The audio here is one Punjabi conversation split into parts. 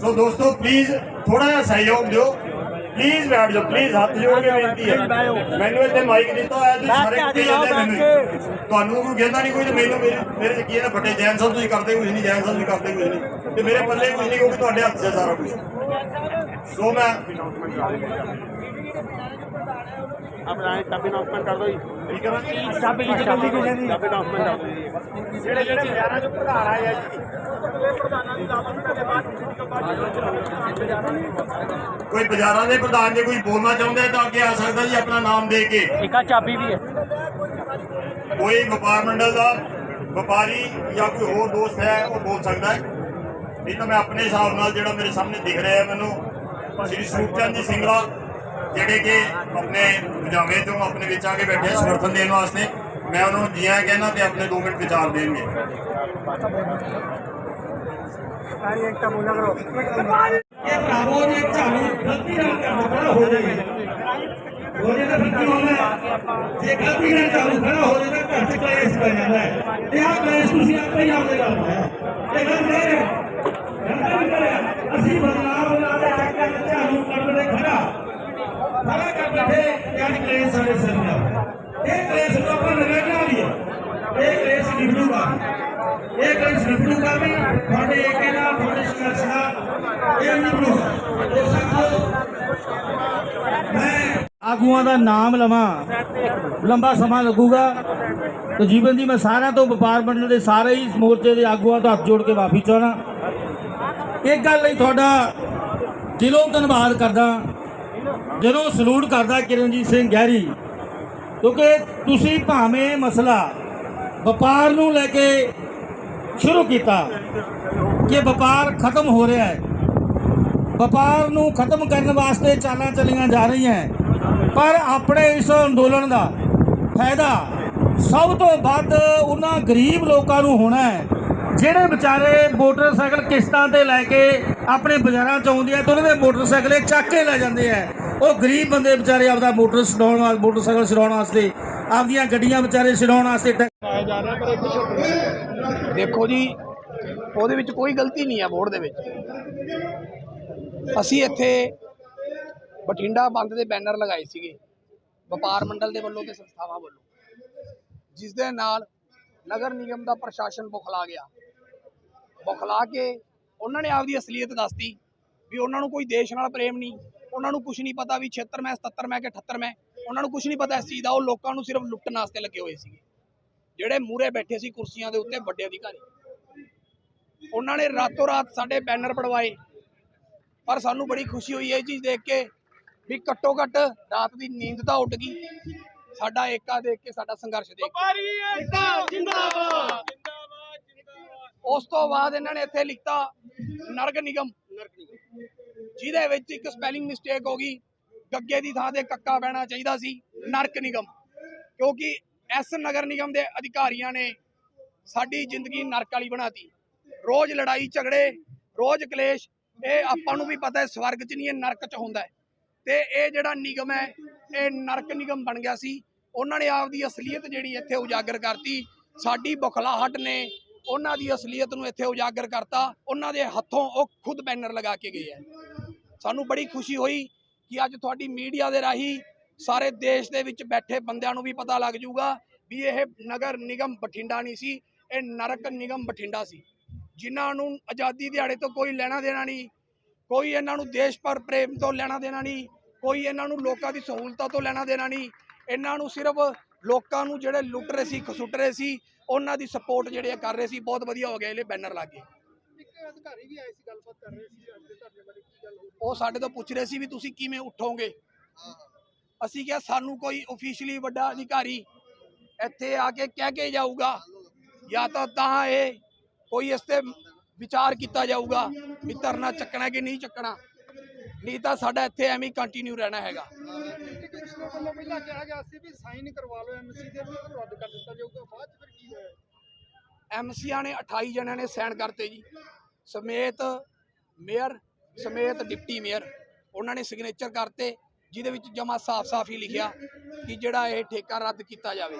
ਸੋ ਦੋਸਤੋ ਪਲੀਜ਼ ਥੋੜਾ ਜਿਹਾ ਸਹਿਯੋਗ ਦਿਓ। ਪਲੀਜ਼ ਬੈਠ ਜਾਓ ਪਲੀਜ਼ ਹੱਥ ਜੋੜ ਕੇ ਬੇਨਤੀ ਹੈ। ਮੈਨੂੰ ਇੱਥੇ ਮਾਈਕ ਦਿੱਤਾ ਹੋਇਆ ਤੁਸੀਂ ਸਾਰੇ ਕਿੱਥੇ ਜਾਂਦੇ ਮੈਨੂੰ। ਤੁਹਾਨੂੰ ਕੋਈ ਕਹਿੰਦਾ ਨਹੀਂ ਕੋਈ ਤੇ ਮੈਨੂੰ ਮੇਰੇ ਮੇਰੇ ਚ ਕੀ ਹੈ ਨਾ ਫੱਟੇ ਜੈਨ ਸਾਹਿਬ ਤੁਸੀਂ ਕਰਦੇ ਕੁਝ ਨਹੀਂ ਜੈਨ ਸਾਹਿਬ ਤੁਸੀਂ ਕਰਦੇ ਕੁਝ ਨਹੀਂ ਤੇ ਮੇਰੇ ਪੱਲੇ ਕੁਝ ਨਹੀਂ ਕਿਉਂਕਿ ਤੁਹਾਡੇ ਹੱਥ 'ਚ ਸਾਰਾ ਕੁਝ ਸੋ ਮੈਂ। ਆਪਣਾ ਚਾਬੀ ਅਨਾਉਂਸਮੈਂਟ ਕਰ ਦਿਓ ਜੀ। ਕੀ ਕਰਾਂ ਚਾਬੀ ਚਾਬੀ ਚਾਬੀ ਅਨਾਉਂਸਮੈਂਟ ਕਰ ਦਿਓ ਜੀ। ਜਿਹੜੇ ਜਿਹੜੇ ਬਿਆਨਾਂ 'ਚ ਪ੍ਰਧਾਨ ਆਏ ਆ ਜੀ। ਕੋਈ ਬਾਜ਼ਾਰਾਂ ਦੇ ਪ੍ਰਧਾਨ ਜੇ ਕੋਈ ਬੋਲਣਾ ਚਾਹੁੰਦਾ ਹੈ ਤਾਂ ਅੱਗੇ ਆ ਸਕਦਾ ਜੀ ਆਪਣਾ ਨਾਮ ਦੇ ਕੇ। ਇੱਕ ਆ ਚਾਬੀ ਵੀ ਹੈ। ਕੋਈ ਵਪਾਰ ਮੰਡਲ ਦਾ ਵਪਾਰੀ ਜਾਂ ਕੋਈ ਹੋਰ ਦੋਸਤ ਹੈ ਉਹ ਬੋਲ ਸਕਦਾ ਹੈ। ਨਹੀਂ ਤਾਂ ਮੈਂ ਆਪਣੇ ਹਿਸਾਬ ਨਾਲ ਜਿਹੜਾ ਮੇਰੇ ਸਾਹਮਣੇ ਦਿਖ ਰਿਹਾ ਹੈ ਮੈਨੂੰ ਸ਼੍ਰੀ ਸਰੂਪਚੰਦ ਜੀ ਸਿੰਗਲਾ ਜਿਹੜੇ ਕਿ ਆਪਣੇ ਪਜਾਮੇ ਤੋਂ ਆਪਣੇ ਵਿੱਚ ਆ ਕੇ ਬੈਠੇ ਆ ਸਮਰਥਨ ਦੇਣ ਵਾਸਤੇ। ਮੈਂ ਉਹਨਾਂ ਨੂੰ ਜੀ ਆਇਆਂ ਕਹਿਣਾ ਤੇ ਆਪਣੇ 2 ਮਿੰਟ ਵਿਚਾਰ ਦੇਣਗੇ। ਇਹ ਕਾਬੋ ਦੇ ਝਾੜੂ ਗਲਤੀ ਨਾਲ ਖੜਾ ਹੋ ਜਾਏ ਹੋ ਜਾਏ ਤਾਂ ਫਿਰ ਕੀ ਹੁੰਦਾ ਹੈ? ਜੇ ਗਲਤੀ ਨਾਲ ਝਾੜੂ ਖੜਾ ਹੋ ਜਾਏ ਤਾਂ ਘਰ ਚ ਕਲੇਸ਼ ਪੈ ਜਾਂਦਾ ਹੈ। ਤੇ ਆਹ ਕਲੇਸ਼ ਤੁਸੀਂ ਆਪੇ ਹੀ ਆਪਦੇ ਨਾਲ ਪਾਇਆ ਇਹ ਗੱਲ ਨਹੀਂ ਹੈ। ਅਸੀਂ ਬਦਲਾਵ ਲਾ ਕੇ ਚੱਕਰ ਚ ਝਾੜੂ ਕੱਢ ਦੇ ਖੜਾ ਖੜਾ ਕਰ ਬੈਠੇ ਤੇ ਅੱਜ ਕਲੇਸ਼ ਸਾਡੇ ਸਿਰ ਤੇ ਆ ਇਹ ਕਲੇਸ਼ ਨੂੰ ਆਪਾਂ ਨਗਾਣਾ ਨਹੀਂ ਹੈ ਇਹ ਕਲੇਸ਼ ਨਿਭੂਗਾ ਇਹ ਕਲੇਸ਼ ਨਿਭੂਗਾ ਵੀ ਤੁਹਾਡੇ ਏਕੇ ਨਾਲ ਤੁਹਾਡੇ ਸੰਘਰਸ਼ ਨਾਲ ਇਹ ਨਿਭੂਗਾ ਉਹ ਸਾਥੋ ਮੈਂ ਆਗੂਆਂ ਦਾ ਨਾਮ ਲਵਾਂ, ਲੰਬਾ ਸਮਾਂ ਲੱਗੂਗਾ। ਤੇ ਜੀਵਨ ਦੀ ਮੈਂ ਸਾਰਿਆਂ ਤੋਂ ਵਪਾਰ ਮੰਡਲ ਦੇ ਸਾਰੇ ਹੀ ਮੋਰਚੇ ਦੇ ਆਗੂਆਂ ਤੋਂ ਹੱਥ ਜੋੜ ਕੇ ਮਾਫੀ ਚਾਹਣਾ ਇੱਕ ਗੱਲ ਲਈ ਤੁਹਾਡਾ ਦਿਲੋਂ ਧੰਨਵਾਦ ਕਰਦਾ। ਜਦੋਂ ਸਲੂਟ ਕਰਦਾ ਕਿਰਨਜੀਤ ਸਿੰਘ ਗਹਿਰੀ, ਕਿਉਂਕਿ ਤੁਸੀਂ ਭਾਵੇਂ ਮਸਲਾ ਵਪਾਰ ਨੂੰ ਲੈ ਕੇ ਸ਼ੁਰੂ ਕੀਤਾ, ਕਿ ਵਪਾਰ ਖਤਮ ਹੋ ਰਿਹਾ ਹੈ। ਵਪਾਰ ਨੂੰ ਖਤਮ ਕਰਨ ਵਾਸਤੇ ਚਾਲਾਂ ਚੱਲੀਆਂ ਜਾ ਰਹੀਆਂ ਪਰ ਆਪਣੇ ਇਸ ਅੰਦੋਲਨ ਦਾ ਫਾਇਦਾ ਸਭ ਤੋਂ ਵੱਧ ਉਹਨਾਂ ਗਰੀਬ ਲੋਕਾਂ ਨੂੰ ਹੋਣਾ ਹੈ, ਜਿਹੜੇ ਵਿਚਾਰੇ ਮੋਟਰਸਾਈਕਲ ਕਿਸ਼ਤਾਂ ਤੇ ਲੈ ਕੇ ਆਪਣੇ ਬਾਜ਼ਾਰਾਂ ਚ ਆਉਂਦੇ ਆ ਤੇ ਉਹਨਾਂ ਦੇ ਮੋਟਰਸਾਈਕਲ ਚੱਕ ਕੇ ਲੈ ਜਾਂਦੇ ਆ। ਉਹ ਗਰੀਬ ਬੰਦੇ ਵਿਚਾਰੇ ਆਪਦਾ ਮੋਟਰ ਛਡਾਉਣ ਵਾਸਤੇ ਮੋਟਰਸਾਈਕਲ ਛਡਾਉਣ ਵਾਸਤੇ, ਆਪਦੀਆਂ ਗੱਡੀਆਂ ਵਿਚਾਰੇ ਛਡਾਉਣ ਵਾਸਤੇ ਦੇਖੋ ਜੀ, ਉਹਦੇ ਵਿੱਚ ਕੋਈ ਗਲਤੀ ਨਹੀਂ ਹੈ ਬੋਰਡ ਦੇ ਵਿੱਚ। ਅਸੀਂ ਇੱਥੇ ਬਠਿੰਡਾ ਬੰਦ ਦੇ ਬੈਨਰ ਲਗਾਏ ਸੀਗੇ, ਵਪਾਰ ਮੰਡਲ ਦੇ ਵੱਲੋਂ ਤੇ ਸੰਸਥਾਵਾਂ ਵੱਲੋਂ। ਜਿਸ ਦੇ ਨਾਲ ਨਗਰ ਨਿਗਮ ਦਾ ਪ੍ਰਸ਼ਾਸਨ ਬੁਖਲਾ ਗਿਆ। ਬੁਖਲਾ ਕੇ ਉਹਨਾਂ ਨੇ ਆਪਦੀ ਅਸਲੀਅਤ ਦੱਸਤੀ ਵੀ ਉਹਨਾਂ ਨੂੰ ਕੋਈ ਦੇਸ਼ ਨਾਲ ਪ੍ਰੇਮ ਨਹੀਂ, ਉਹਨਾਂ ਨੂੰ ਕੁਝ ਨਹੀਂ ਪਤਾ ਵੀ 76 ਮੈਂ 77 ਮੈਂ ਕਿ 78 ਮੈਂ। ਉਹਨਾਂ ਨੂੰ ਕੁਝ ਨਹੀਂ ਪਤਾ ਇਸ ਚੀਜ਼ ਦਾ, ਉਹ ਲੋਕਾਂ ਨੂੰ ਸਿਰਫ ਲੁੱਟਣ ਵਾਸਤੇ ਲੱਗੇ ਹੋਏ ਸੀਗੇ। ਜਿਹੜੇ ਮੂਰੇ ਬੈਠੇ ਸੀ ਕੁਰਸੀਆਂ ਦੇ ਉੱਤੇ ਵੱਡੇ ਅਧਿਕਾਰੀ। ਉਹਨਾਂ ਨੇ ਰਾਤੋਂ ਰਾਤ ਸਾਡੇ ਬੈਨਰ ਪੜਵਾਏ ਪਰ ਸਾਨੂੰ ਬੜੀ ਖੁਸ਼ੀ ਹੋਈ ਇਹ ਚੀਜ਼ ਦੇਖ ਕੇ ਵੀ ਘੱਟੋ ਘੱਟ ਰਾਤ ਦੀ ਨੀਂਦ ਤਾਂ ਉੱਡ ਗਈ। ਸਾਡਾ ਏਕਾ ਦੇਖ ਕੇ ਸਾਡਾ ਸੰਘਰਸ਼ ਦੇਖ ਉਸ ਤੋਂ ਬਾਅਦ ਇਹਨਾਂ ਨੇ ਇੱਥੇ ਲਿਖਤਾ ਨਰਕ ਨਿਗਮ। ਜਿਹਦੇ ਵਿੱਚ ਇੱਕ ਸਪੈਲਿੰਗ ਮਿਸਟੇਕ ਹੋ ਗਈ। ਗੱਗੇ ਦੀ ਥਾਂ ਤੇ ਕੱਕਾ ਪੈਣਾ ਚਾਹੀਦਾ ਸੀ ਨਰਕ ਨਿਗਮ। ਕਿਉਂਕਿ ਐਸ ਨਗਰ ਨਿਗਮ ਦੇ ਅਧਿਕਾਰੀਆਂ ਨੇ ਸਾਡੀ ਜ਼ਿੰਦਗੀ ਨਰਕ ਵਾਲੀ ਬਣਾਤੀ। ਰੋਜ਼ ਲੜਾਈ ਝਗੜੇ ਰੋਜ਼ ਕਲੇਸ਼ ਇਹ ਆਪਾਂ ਨੂੰ ਵੀ ਪਤਾ ਹੈ, ਸਵਰਗ 'ਚ ਨਹੀਂ, ਇਹ ਨਰਕ 'ਚ ਹੁੰਦਾ ਹੈ। ਤੇ ਇਹ ਜਿਹੜਾ ਨਿਗਮ ਹੈ, ਇਹ ਨਰਕ ਨਿਗਮ ਬਣ ਗਿਆ ਸੀ। ਉਹਨਾਂ ਨੇ ਆਪਦੀ ਅਸਲੀਅਤ ਜਿਹੜੀ ਇੱਥੇ ਉਜਾਗਰ ਕਰਤੀ। ਸਾਡੀ ਬੁਖਲਾਹਟ ਨੇ ਉਹਨਾਂ ਦੀ ਅਸਲੀਅਤ ਨੂੰ ਇੱਥੇ ਉਜਾਗਰ ਕਰਤਾ। ਉਹਨਾਂ ਦੇ ਹੱਥੋਂ ਉਹ ਖੁਦ ਬੈਨਰ ਲਗਾ ਕੇ ਗਏ ਹੈ। ਸਾਨੂੰ ਬੜੀ ਖੁਸ਼ੀ ਹੋਈ ਕਿ ਅੱਜ ਤੁਹਾਡੀ ਮੀਡੀਆ ਦੇ ਰਾਹੀਂ ਸਾਰੇ ਦੇਸ਼ ਦੇ ਵਿੱਚ ਬੈਠੇ ਬੰਦਿਆਂ ਨੂੰ ਵੀ ਪਤਾ ਲੱਗ ਜਾਊਗਾ ਵੀ ਇਹ ਨਗਰ ਨਿਗਮ ਬਠਿੰਡਾ ਨਹੀਂ ਸੀ, ਇਹ ਨਰਕ ਨਿਗਮ ਬਠਿੰਡਾ ਸੀ। ਜਿਨ੍ਹਾਂ ਨੂੰ ਆਜ਼ਾਦੀ ਦਿਹਾੜੇ ਤੋਂ ਕੋਈ ਲੈਣਾ ਦੇਣਾ ਨਹੀਂ ਕੋਈ ਇਹਨਾਂ ਨੂੰ ਦੇਸ਼ ਪਰ ਪ੍ਰੇਮ ਤੋਂ ਲੈਣਾ ਦੇਣਾ ਨਹੀਂ ਕੋਈ ਇਹਨਾਂ ਨੂੰ ਲੋਕਾਂ ਦੀ ਸਹੂਲਤਾਂ ਤੋਂ ਲੈਣਾ ਦੇਣਾ ਨਹੀਂ ਇਹਨਾਂ ਨੂੰ ਸਿਰਫ ਲੋਕਾਂ ਨੂੰ ਜਿਹੜੇ ਲੁੱਟ ਰਹੇ ਸੀ ਖਸੁੱਟ ਰਹੇ ਸੀ ਉਹਨਾਂ ਦੀ ਸਪੋਰਟ ਜਿਹੜੇ ਕਰ ਰਹੇ ਸੀ ਬਹੁਤ ਵਧੀਆ ਹੋ ਗਿਆ ਇਹਲੇ ਬੈਨਰ ਲੱਗੇ ਉਹ ਸਾਡੇ ਤੋਂ ਪੁੱਛ ਰਹੇ ਸੀ ਵੀ ਤੁਸੀਂ ਕਿਵੇਂ ਉੱਠੋਗੇ? ਅਸੀਂ ਕਿਹਾ ਸਾਨੂੰ ਕੋਈ ਅਫੀਸ਼ੀਅਲੀ ਵੱਡਾ ਅਧਿਕਾਰੀ ਇੱਥੇ ਆ ਕੇ ਕਹਿ ਕੇ ਜਾਊਗਾ ਜਾਂ ਤਾਂ ਤਾਂ ਇਹ ਕੋਈ ਇਸ ਤੇ ਵਿਚਾਰ ਕੀਤਾ ਜਾਊਗਾ ਵੀ ਧਰਨਾ ਚੱਕਣਾ ਕਿ ਨਹੀਂ ਚੱਕਣਾ। ਨਹੀਂ ਤਾਂ ਸਾਡਾ ਇੱਥੇ ਐਵੇਂ ਕੰਟੀਨਿਊ ਰਹਿਣਾ ਹੈਗਾ। ਵੱਲੋਂ ਪਹਿਲਾਂ ਕਿਹਾ ਗਿਆ ਸੀ ਵੀ ਸਾਈਨ ਕਰਵਾ ਲਓ ਐਮਸੀ ਦੇ ਵੀ ਰੱਦ ਕਰ ਦਿੱਤਾ ਜਾਊਗਾ ਬਾਅਦ ਫਿਰ ਕੀ ਹੋਇਆ ਐਮਸੀਆਂ ਨੇ 28 ਜਣਿਆਂ ਨੇ ਸਾਈਨ ਕਰਤੇ ਜੀ। ਸਮੇਤ ਮੇਅਰ, ਸਮੇਤ ਡਿਪਟੀ ਮੇਅਰ, ਉਹਨਾਂ ਨੇ ਸਿਗਨੇਚਰ ਕਰਤੇ, ਜਿਹਦੇ ਵਿੱਚ ਜਮਾ ਸਾਫ਼-ਸਾਫ਼ ਹੀ ਲਿਖਿਆ ਕਿ ਜਿਹੜਾ ਇਹ ਠੇਕਾ ਰੱਦ ਕੀਤਾ ਜਾਵੇ।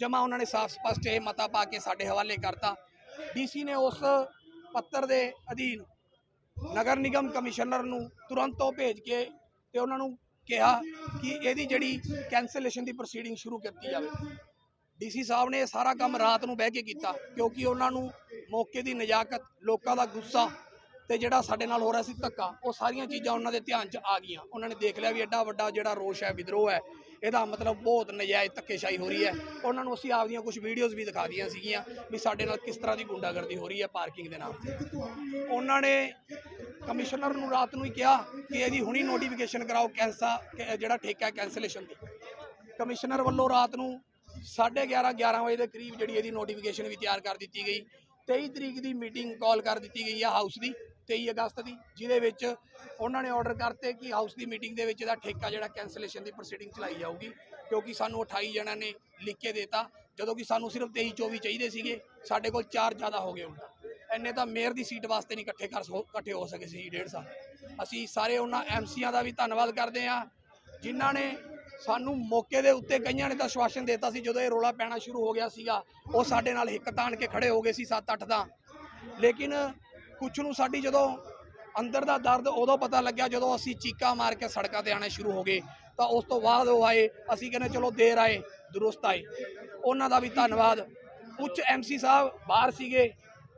ਜਮਾ ਉਹਨਾਂ ਨੇ ਸਾਫ਼ ਸਪਸ਼ਟ ਇਹ ਮਤਾ ਪਾ ਕੇ ਸਾਡੇ ਹਵਾਲੇ ਕਰਤਾ। ਡੀਸੀ ਨੇ ਉਸ ਪੱਤਰ ਦੇ ਅਧੀਨ ਨਗਰ ਨਿਗਮ ਕਮਿਸ਼ਨਰ ਨੂੰ ਤੁਰੰਤ ਉਹ ਭੇਜ ਕੇ ਤੇ ਉਹਨਾਂ ਨੂੰ ਕਿਹਾ ਕਿ ਇਹਦੀ ਜਿਹੜੀ ਕੈਂਸਲੇਸ਼ਨ ਦੀ ਪ੍ਰੋਸੀਡਿੰਗ ਸ਼ੁਰੂ ਕੀਤੀ ਜਾਵੇ। ਡੀਸੀ ਸਾਹਿਬ ਨੇ ਇਹ ਸਾਰਾ ਕੰਮ ਰਾਤ ਨੂੰ ਬਹਿ ਕੇ ਕੀਤਾ ਕਿਉਂਕਿ ਉਹਨਾਂ ਨੂੰ ਮੌਕੇ ਦੀ ਨਜ਼ਾਕਤ, ਲੋਕਾਂ ਦਾ ਗੁੱਸਾ ਤੇ ਜਿਹੜਾ ਸਾਡੇ ਨਾਲ ਹੋ ਰਿਹਾ ਸੀ ਧੱਕਾ, ਉਹ ਸਾਰੀਆਂ ਚੀਜ਼ਾਂ ਉਹਨਾਂ ਦੇ ਧਿਆਨ 'ਚ ਆ ਗਈਆਂ। ਉਹਨਾਂ ਨੇ ਦੇਖ ਲਿਆ ਵੀ ਐਡਾ ਵੱਡਾ ਜਿਹੜਾ ਰੋਸ਼ ਹੈ, ਵਿਦਰੋਹ ਹੈ ਇਹਦਾ ਮਤਲਬ ਬਹੁਤ ਨਜਾਇਜ਼ ਧੱਕੇਸ਼ਾਹੀ ਹੋ ਰਹੀ ਹੈ। ਉਹਨਾਂ ਨੂੰ ਅਸੀਂ ਆਪਦੀਆਂ ਕੁਝ ਵੀਡੀਓਜ਼ ਵੀ ਦਿਖਾ ਦੀਆਂ ਸੀਗੀਆਂ ਵੀ ਸਾਡੇ ਨਾਲ ਕਿਸ ਤਰ੍ਹਾਂ ਦੀ ਗੁੰਡਾਗਰਦੀ ਹੋ ਰਹੀ ਹੈ ਪਾਰਕਿੰਗ ਦੇ ਨਾਮ ਤੇ ਉਹਨਾਂ ਨੇ ਕਮਿਸ਼ਨਰ ਨੂੰ ਰਾਤ ਨੂੰ ਹੀ ਕਿਹਾ ਕਿ ਇਹਦੀ ਹੁਣੀ ਨੋਟੀਫਿਕੇਸ਼ਨ ਕਰਾਓ ਕੈਂਸਾ, ਕਿ ਜਿਹੜਾ ਠੇਕਾ ਕੈਂਸਲੇਸ਼ਨ ਦੀ ਕਮਿਸ਼ਨਰ ਵੱਲੋਂ ਰਾਤ ਨੂੰ 11:30 11 ਵਜੇ ਦੇ ਕਰੀਬ ਜਿਹੜੀ ਇਹਦੀ ਨੋਟੀਫਿਕੇਸ਼ਨ ਵੀ ਤਿਆਰ ਕਰ ਦਿੱਤੀ ਗਈ। 23 ਤਰੀਕ ਦੀ ਮੀਟਿੰਗ ਕਾਲ ਕਰ ਦਿੱਤੀ ਗਈ ਹੈ ਹਾਊਸ ਦੀ। 23 ਅਗਸਤ ਦੀ, ਜਿਹਦੇ ਵਿੱਚ ਉਹਨਾਂ ਨੇ ਆਰਡਰ ਕਰਤੇ ਕਿ ਹਾਊਸ ਦੀ ਮੀਟਿੰਗ ਦੇ ਵਿੱਚ ਇਹਦਾ ਠੇਕਾ ਜਿਹੜਾ ਕੈਂਸਲੇਸ਼ਨ ਦੀ ਪ੍ਰੋਸੀਡਿੰਗ ਚਲਾਈ ਜਾਊਗੀ, ਕਿਉਂਕਿ ਸਾਨੂੰ 28 ਜਣਾਂ ਨੇ ਲਿਖ ਕੇ ਦਿੱਤਾ, ਜਦੋਂ ਕਿ ਸਾਨੂੰ ਸਿਰਫ 23 24 ਚਾਹੀਦੇ ਸੀਗੇ, ਸਾਡੇ ਕੋਲ ਚਾਰ ਜ਼ਿਆਦਾ ਹੋ ਗਏ ਉਲਟਾ ਐਨੇ ਤਾਂ ਮੇਅਰ ਦੀ ਸੀਟ ਵਾਸਤੇ ਨਹੀਂ ਇਕੱਠੇ ਕਰ ਸੋ, ਇਕੱਠੇ ਹੋ ਸਕੇ ਸੀ ਡੇਢ ਸਾਲ। ਅਸੀਂ ਸਾਰੇ ਉਹਨਾਂ ਐਮਸੀਆਂ ਦਾ ਵੀ ਧੰਨਵਾਦ ਕਰਦੇ ਹਾਂ, ਜਿਨ੍ਹਾਂ ਨੇ ਸਾਨੂੰ ਮੌਕੇ ਦੇ ਉੱਤੇ ਕਈਆਂ ਨੇ ਤਾਂ ਆਸ਼ਵਾਸਨ ਦਿੱਤਾ ਸੀ, ਜਦੋਂ ਇਹ ਰੋਲਾ ਪੈਣਾ ਸ਼ੁਰੂ ਹੋ ਗਿਆ ਸੀਗਾ, ਉਹ ਸਾਡੇ ਨਾਲ ਹਿੱਕ ਤਾਣ ਕੇ ਖੜੇ ਹੋ ਗਏ ਸੀ 7-8 ਦਾ। ਲੇਕਿਨ ਕੁਛ ਨੂੰ ਸਾਡੀ ਜਦੋਂ ਅੰਦਰ ਦਾ ਦਰਦ ਉਦੋਂ ਪਤਾ ਲੱਗਿਆ ਜਦੋਂ ਅਸੀਂ ਚੀਕਾਂ ਮਾਰ ਕੇ ਸੜਕਾਂ ਤੇ ਆਣੇ ਸ਼ੁਰੂ ਹੋ ਗਏ ਤਾਂ ਉਸ ਤੋਂ ਬਾਅਦ ਉਹ ਆਏ ਅਸੀਂ ਕਹਿੰਦੇ ਚਲੋ ਦੇਰ ਆਏ ਦਰੁਸਤ ਆਏ। ਉਹਨਾਂ ਦਾ ਵੀ ਧੰਨਵਾਦ। ਕੁਝ ਐਮਸੀ ਸਾਹਿਬ ਬਾਹਰ ਸੀਗੇ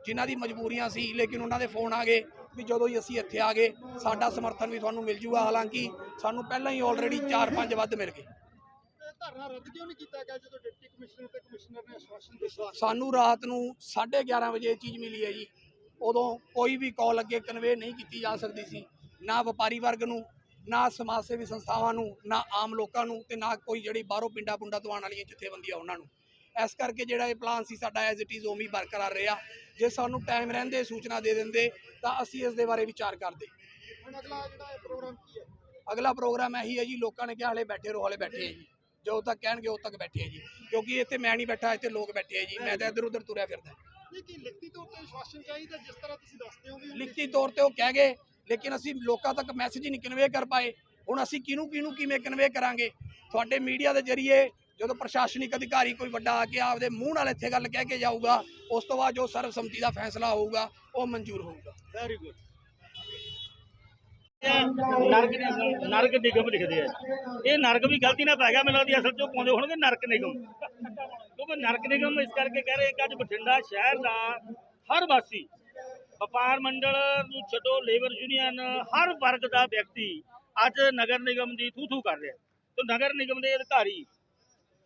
ਜਿਨ੍ਹਾਂ ਦੀ ਮਜਬੂਰੀਆਂ ਸੀ ਲੇਕਿਨ ਉਹਨਾਂ ਦੇ ਫੋਨ ਆ ਗਏ ਵੀ ਜਦੋਂ ਹੀ ਅਸੀਂ ਇੱਥੇ ਆ ਗਏ ਸਾਡਾ ਸਮਰਥਨ ਵੀ ਤੁਹਾਨੂੰ ਮਿਲ ਜੂਗਾ। ਹਾਲਾਂਕਿ ਸਾਨੂੰ ਪਹਿਲਾਂ ਹੀ ਆਲਰੇਡੀ 4-5 ਵੱਧ ਮਿਲ ਗਏ। ਇਹ ਧਰਨਾ ਰੱਦ ਕਿਉਂ ਨਹੀਂ ਕੀਤਾ ਗਿਆ ਜਦੋਂ ਡਿਪਟੀ ਕਮਿਸ਼ਨਰ ਤੇ ਕਮਿਸ਼ਨਰ ਨੇ ਆਸ਼ਵਾਸਨ ਦਿੱਤਾ? ਸਾਨੂੰ ਰਾਤ ਨੂੰ 11:30 ਵਜੇ ਇਹ ਚੀਜ਼ ਮਿਲੀ ਹੈ ਜੀ। ਉਦੋਂ ਕੋਈ ਵੀ ਕਾਲ ਅੱਗੇ ਕਨਵੇ ਨਹੀਂ ਕੀਤੀ ਜਾ ਸਕਦੀ ਸੀ। ਨਾ ਵਪਾਰੀ ਵਰਗ ਨੂੰ ਨਾ ਸਮਾਜ ਸੇਵੀ ਸੰਸਥਾਵਾਂ ਨੂੰ ਨਾ ਆਮ ਲੋਕਾਂ ਨੂੰ ਤੇ ਨਾ ਕੋਈ ਜਿਹੜੀ ਬਾਹਰੋਂ ਪਿੰਡਾਂ ਪੁੰਡਾਂ ਤੋਂ ਆਉਣ ਵਾਲੀਆਂ ਜਥੇਬੰਦੀਆਂ ਉਹਨਾਂ ਨੂੰ। ਇਸ ਕਰਕੇ ਜਿਹੜਾ ਇਹ ਪਲਾਨ ਸੀ ਸਾਡਾ ਐਜ਼ ਇਟ ਇਜ਼ ਹੀ ਬਰਕਰਾਰ ਰਿਹਾ। ਜੇ ਸਾਨੂੰ ਟਾਈਮ ਰਹਿੰਦੇ ਸੂਚਨਾ ਦੇ ਦਿੰਦੇ ਤਾਂ ਅਸੀਂ ਇਸ ਦੇ ਬਾਰੇ ਵਿਚਾਰ ਕਰਦੇ। ਹੁਣ ਅਗਲਾ ਜਿਹੜਾ ਇਹ ਪ੍ਰੋਗਰਾਮ ਕੀ ਹੈ? ਅਗਲਾ ਪ੍ਰੋਗਰਾਮ ਇਹੀ ਹੈ ਜੀ ਲੋਕਾਂ ਨੇ ਕਿਹਾ ਹਲੇ ਬੈਠੇ ਰਹੋ ਹਲੇ ਬੈਠੇ ਹੈ ਜੀ। ਜਦੋਂ ਤੱਕ ਕਹਿਣਗੇ ਉਦੋਂ ਤੱਕ ਬੈਠੇ ਜੀ। ਕਿਉਂਕਿ ਇੱਥੇ ਮੈਂ ਨਹੀਂ ਬੈਠਾ ਇੱਥੇ ਲੋਕ ਬੈਠੇ ਹੈ ਜੀ। ਮੈਂ ਤਾਂ ਇੱਧਰ ਉੱਧਰ ਤੁਰਿਆ ਫਿਰਦਾ। ਕੀ ਲਿਖਤੀ ਤੌਰ ਤੇ ਆਸ਼ਵਾਸਨ ਚਾਹੀਦਾ ਜਿਸ ਤਰ੍ਹਾਂ ਤੁਸੀਂ ਦੱਸਦੇ ਹੋ ਵੀ ਲਿਖਤੀ ਤੌਰ ਤੇ ਉਹ ਕਹਿ ਗਏ ਲੇਕਿਨ ਅਸੀਂ ਲੋਕਾਂ ਤੱਕ ਮੈਸੇਜ ਹੀ ਨਹੀਂ ਕਨਵੇ ਕਰ ਪਾਏ। ਹੁਣ ਅਸੀਂ ਕਿਹਨੂੰ ਕਿਹਨੂੰ ਕਿਵੇਂ ਕਨਵੇ ਕਰਾਂਗੇ? ਤੁਹਾਡੇ ਮੀਡੀਆ ਦੇ ਜ਼ਰੀਏ ਜਦੋਂ ਪ੍ਰਸ਼ਾਸਨਿਕ ਅਧਿਕਾਰੀ ਕੋਈ ਵੱਡਾ ਆ ਕੇ ਆਪਦੇ ਮੂੰਹ ਨਾਲ ਇੱਥੇ ਗੱਲ ਕਹਿ ਕੇ ਜਾਊਗਾ ਉਸ ਤੋਂ ਬਾਅਦ ਜੋ ਸਰਬਸੰਮਤੀ ਦਾ ਫੈਸਲਾ ਹੋਊਗਾ ਉਹ ਮਨਜ਼ੂਰ ਹੋਊਗਾ। ਵੈਰੀ ਗੁੱਡ ਨਰਕ ਨਿਗਮ ਨਰਕ ਨਿਗਮ ਲਿਖਦੇ ਆ। ਇਹ ਨਰਕ ਵੀ ਗਲਤੀ ਨਾਲ ਪੈ ਗਿਆ, ਮੈਨੂੰ ਲੱਗਦੀ ਅਸਲ ਚੋਂ ਪਾਉਂਦੇ ਹੋਣਗੇ ਨਰਕ ਨਿਗਮ ਕਿਉਂਕਿ ਨਰਕ ਨਿਗਮ ਇਸ ਕਰਕੇ ਕਹਿ ਰਹੇ ਕਿ ਅੱਜ ਬਠਿੰਡਾ ਸ਼ਹਿਰ ਦਾ ਹਰ ਵਾਸੀ, ਵਪਾਰ ਮੰਡਲ ਨੂੰ ਛੱਡੋ ਲੇਬਰ ਯੂਨੀਅਨ ਹਰ ਵਰਗ ਦਾ ਵਿਅਕਤੀ ਅੱਜ ਨਗਰ ਨਿਗਮ ਦੀ ਥੂ ਥੂ ਕਰ ਰਿਹਾ। ਤੇ ਨਗਰ ਨਿਗਮ ਦੇ ਅਧਿਕਾਰੀ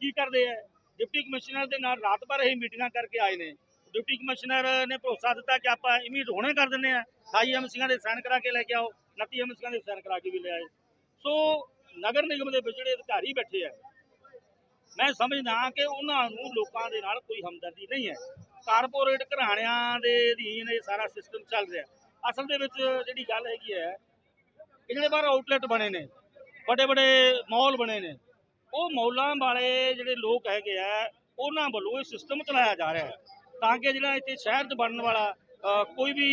ਕੀ ਕਰਦੇ ਆ? ਡਿਪਟੀ ਕਮਿਸ਼ਨਰ ਦੇ ਨਾਲ ਰਾਤ ਭਰ ਇਹ ਮੀਟਿੰਗਾਂ ਕਰਕੇ ਆਏ ਨੇ। ਡਿਪਟੀ ਕਮਿਸ਼ਨਰ ਨੇ ਭਰੋਸਾ ਦਿੱਤਾ ਕਿ ਆਪਾਂ ਇਮੀਡੀਏਟ ਹੁਣੇ ਕਰ ਦਿੰਦੇ ਆ। 28 ਐਮਸੀਆਂ ਦੇ ਸਾਈਨ ਕਰਾ ਕੇ ਲੈ ਕੇ ਆਓ 29 ਐਮਸੀਆਂ ਦੇ ਸਾਈਨ ਕਰਾ ਕੇ ਵੀ ਲੈ ਆਏ। ਸੋ ਨਗਰ ਨਿਗਮ ਦੇ ਵਿੱਚ ਜਿਹੜੇ ਅਧਿਕਾਰੀ ਬੈਠੇ ਆ, ਮੈਂ ਸਮਝਦਾ ਕਿ ਉਹਨਾਂ ਨੂੰ ਲੋਕਾਂ ਦੇ ਨਾਲ ਕੋਈ ਹਮਦਰਦੀ ਨਹੀਂ ਹੈ। ਕਾਰਪੋਰੇਟ ਘਰਾਣਿਆਂ ਦੇ ਅਧੀਨ ਇਹ ਸਾਰਾ ਸਿਸਟਮ ਚੱਲ ਰਿਹਾ। ਅਸਲ ਦੇ ਵਿੱਚ ਜਿਹੜੀ ਗੱਲ ਹੈਗੀ ਹੈ, ਇਹ ਜਿਹੜੇ ਬਾਹਰ ਆਊਟਲੈਟ ਬਣੇ ਨੇ ਵੱਡੇ ਵੱਡੇ ਮਾਲ ਬਣੇ ਨੇ, ਉਹ ਮੌਲਾਂ ਵਾਲੇ ਜਿਹੜੇ ਲੋਕ ਹੈਗੇ ਆ, ਉਹਨਾਂ ਵੱਲੋਂ ਇਹ ਸਿਸਟਮ ਚਲਾਇਆ ਜਾ ਰਿਹਾ ਹੈ। ਤਾਂ ਕਿ ਜਿਹੜਾ ਇੱਥੇ ਸ਼ਹਿਰ 'ਚ ਬਣਨ ਵਾਲਾ ਕੋਈ ਵੀ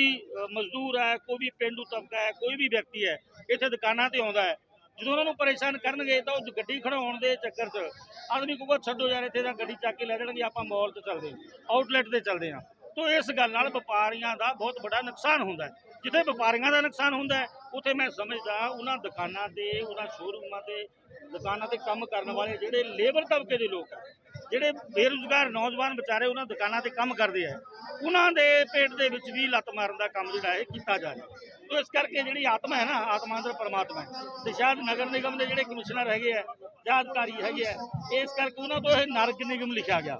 ਮਜ਼ਦੂਰ ਹੈ, ਕੋਈ ਵੀ ਪਿੰਡੂ ਤਬਕਾ ਹੈ, ਕੋਈ ਵੀ ਵਿਅਕਤੀ ਹੈ, ਇੱਥੇ ਦੁਕਾਨਾਂ ਤੇ ਆਉਂਦਾ ਹੈ। ਜਦੋਂ ਉਹਨਾਂ ਨੂੰ ਪਰੇਸ਼ਾਨ ਕਰਨਗੇ, ਤਾਂ ਉਹ ਗੱਡੀ ਖੜਾਉਣ ਦੇ ਚੱਕਰ 'ਚ ਆਦਮੀ ਕਹੂਗਾ, ਛੱਡੋ ਯਾਰ, ਇੱਥੇ ਤਾਂ ਗੱਡੀ ਚੱਕ ਕੇ ਲੈ ਜਾਣਗੇ, ਆਪਾਂ ਮਾਲ 'ਤੇ ਚੱਲਦੇ ਆਊਟਲੈਟ ਤੇ ਚੱਲਦੇ ਹਾਂ। ਤੋਂ ਇਸ ਗੱਲ ਨਾਲ ਵਪਾਰੀਆਂ ਦਾ ਬਹੁਤ ਵੱਡਾ ਨੁਕਸਾਨ ਹੁੰਦਾ ਜਿੱਥੇ ਵਪਾਰੀਆਂ ਦਾ ਨੁਕਸਾਨ ਹੁੰਦਾ ਹੈ, ਉੱਥੇ ਮੈਂ ਸਮਝਦਾ ਉਹਨਾਂ ਦੁਕਾਨਾਂ ਤੇ, ਉਹਨਾਂ ਸ਼ੋਰੂਮਾਂ ਤੇ ਦੁਕਾਨਾਂ ਤੇ ਕੰਮ ਕਰਨ ਵਾਲੇ ਜਿਹੜੇ ਲੇਬਰ ਤਬਕੇ ਦੇ ਲੋਕ ਹੈ ਜਿਹੜੇ ਬੇਰੁਜ਼ਗਾਰ ਨੌਜਵਾਨ ਵਿਚਾਰੇ ਉਹਨਾਂ ਦੁਕਾਨਾਂ ਤੇ ਕੰਮ ਕਰਦੇ ਆ, ਉਹਨਾਂ ਦੇ ਪੇਟ ਦੇ ਵਿੱਚ ਵੀ ਲੱਤ ਮਾਰਨ ਦਾ ਕੰਮ ਜਿਹੜਾ ਹੈ ਕੀਤਾ ਜਾ ਰਿਹਾ। ਤੋ ਇਸ ਕਰਕੇ ਜਿਹੜੀ ਆਤਮਾ ਹੈ ਨਾ, ਆਤਮਾ ਅੰਦਰ ਪਰਮਾਤਮਾ ਹੈ। ਤੇ ਸ਼ਾਇਦ ਨਗਰ ਨਿਗਮ ਦੇ ਜਿਹੜੇ ਕਮਿਸ਼ਨਰ ਹੈਗੇ ਆ ਜਾਂ ਅਧਿਕਾਰੀ ਹੈਗੇ ਆ, ਇਸ ਕਰਕੇ ਉਹਨਾਂ ਤੋਂ ਇਹ ਨਰਕ ਨਿਗਮ ਲਿਖਿਆ ਗਿਆ।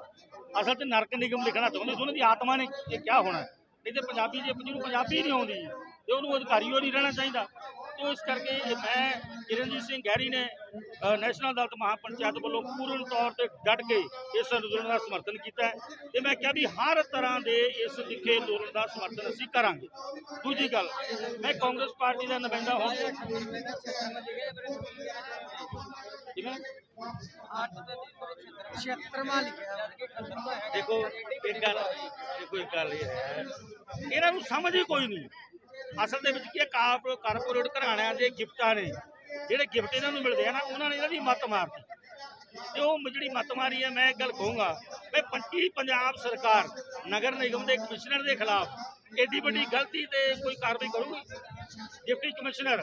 ਅਸਲ 'ਚ ਨਰਕ ਨਿਗਮ ਲਿਖਣਾ ਚਾਹੁੰਦੇ ਸੀ, ਉਹਨਾਂ ਦੀ ਆਤਮਾ ਨੇ ਇਹ ਕਿਆ ਹੋਣਾ। ਹੈ? ਨਹੀਂ ਤੇ ਪੰਜਾਬੀ ਜੇ ਜਿਹਨੂੰ ਪੰਜਾਬੀ ਨਹੀਂ ਆਉਂਦੀ, ਤੇ ਉਹਨੂੰ ਅਧਿਕਾਰੀ ਉਹ ਨਹੀਂ ਰਹਿਣਾ ਚਾਹੀਦਾ। ਤੋ ਇਸ ਕਰਕੇ ਮੈਂ ਕਿਰਨਜੀਤ ਸਿੰਘ ਗਹਿਰੀ ਨੇ ਨੈਸ਼ਨਲ ਅਦਾਲਤ ਮਹਾਪੰਚਾਇਤ ਵੱਲੋਂ ਪੂਰਨ ਤੌਰ ਤੇ ਡਟ ਕੇ ਇਸ ਅੰਦੋਲਨ ਦਾ ਸਮਰਥਨ ਕੀਤਾ ਹੈ ਤੇ ਮੈਂ ਕਿਹਾ ਵੀ ਹਰ ਤਰ੍ਹਾਂ ਦੇ ਇਸ ਲਿਖੇ ਅੰਦੋਲਨ ਦਾ ਸਮਰਥਨ ਅਸੀਂ ਕਰਾਂਗੇ। ਦੂਜੀ ਗੱਲ, ਮੈਂ ਕਾਂਗਰਸ ਪਾਰਟੀ ਦਾ ਨੁਮਾਇੰਦਾ ਹਾਂ। ਕਿਵੇਂ? ਦੇਖੋ, ਇੱਕ ਗੱਲ, ਦੇਖੋ, ਇੱਕ ਗੱਲ ਇਹ ਹੈ। ਇਹਨਾਂ ਨੂੰ ਸਮਝ ਹੀ ਕੋਈ ਨਹੀਂ। ਅਸਲ ਦੇ ਵਿੱਚ ਕੀ ਹੈ ਕਾਰਪੋਰੇਟ ਘਰਾਣਿਆਂ ਦੇ ਗਿਫਟਾਂ ਨੇ, ਜਿਹੜੇ ਗਿਫਟ ਇਹਨਾਂ ਨੂੰ ਮਿਲਦੇ ਆ ਨਾ, ਉਹਨਾਂ ਨੇ ਇਹਨਾਂ ਦੀ ਮੱਤ ਮਾਰਤੀ। ਤੇ ਉਹ ਜਿਹੜੀ ਮੱਤ ਮਾਰੀ ਹੈ, ਮੈਂ ਇੱਕ ਗੱਲ ਕਹੂੰਗਾ ਵੀ ਪੰਜੀ ਪੰਜਾਬ ਸਰਕਾਰ ਨਗਰ ਨਿਗਮ ਦੇ ਕਮਿਸ਼ਨਰ ਦੇ ਖਿਲਾਫ ਐਡੀ ਵੱਡੀ ਗਲਤੀ ਤੇ ਕੋਈ ਕਾਰਵਾਈ ਕਰੂਗੀ? ਡਿਪਟੀ ਕਮਿਸ਼ਨਰ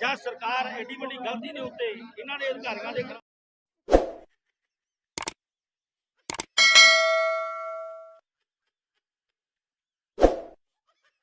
ਜਾਂ ਸਰਕਾਰ ਐਡੀ ਵੱਡੀ ਗਲਤੀ ਦੇ ਉੱਤੇ ਇਹਨਾਂ ਦੇ ਅਧਿਕਾਰੀਆਂ ਦੇ ਖਿਲਾਫ਼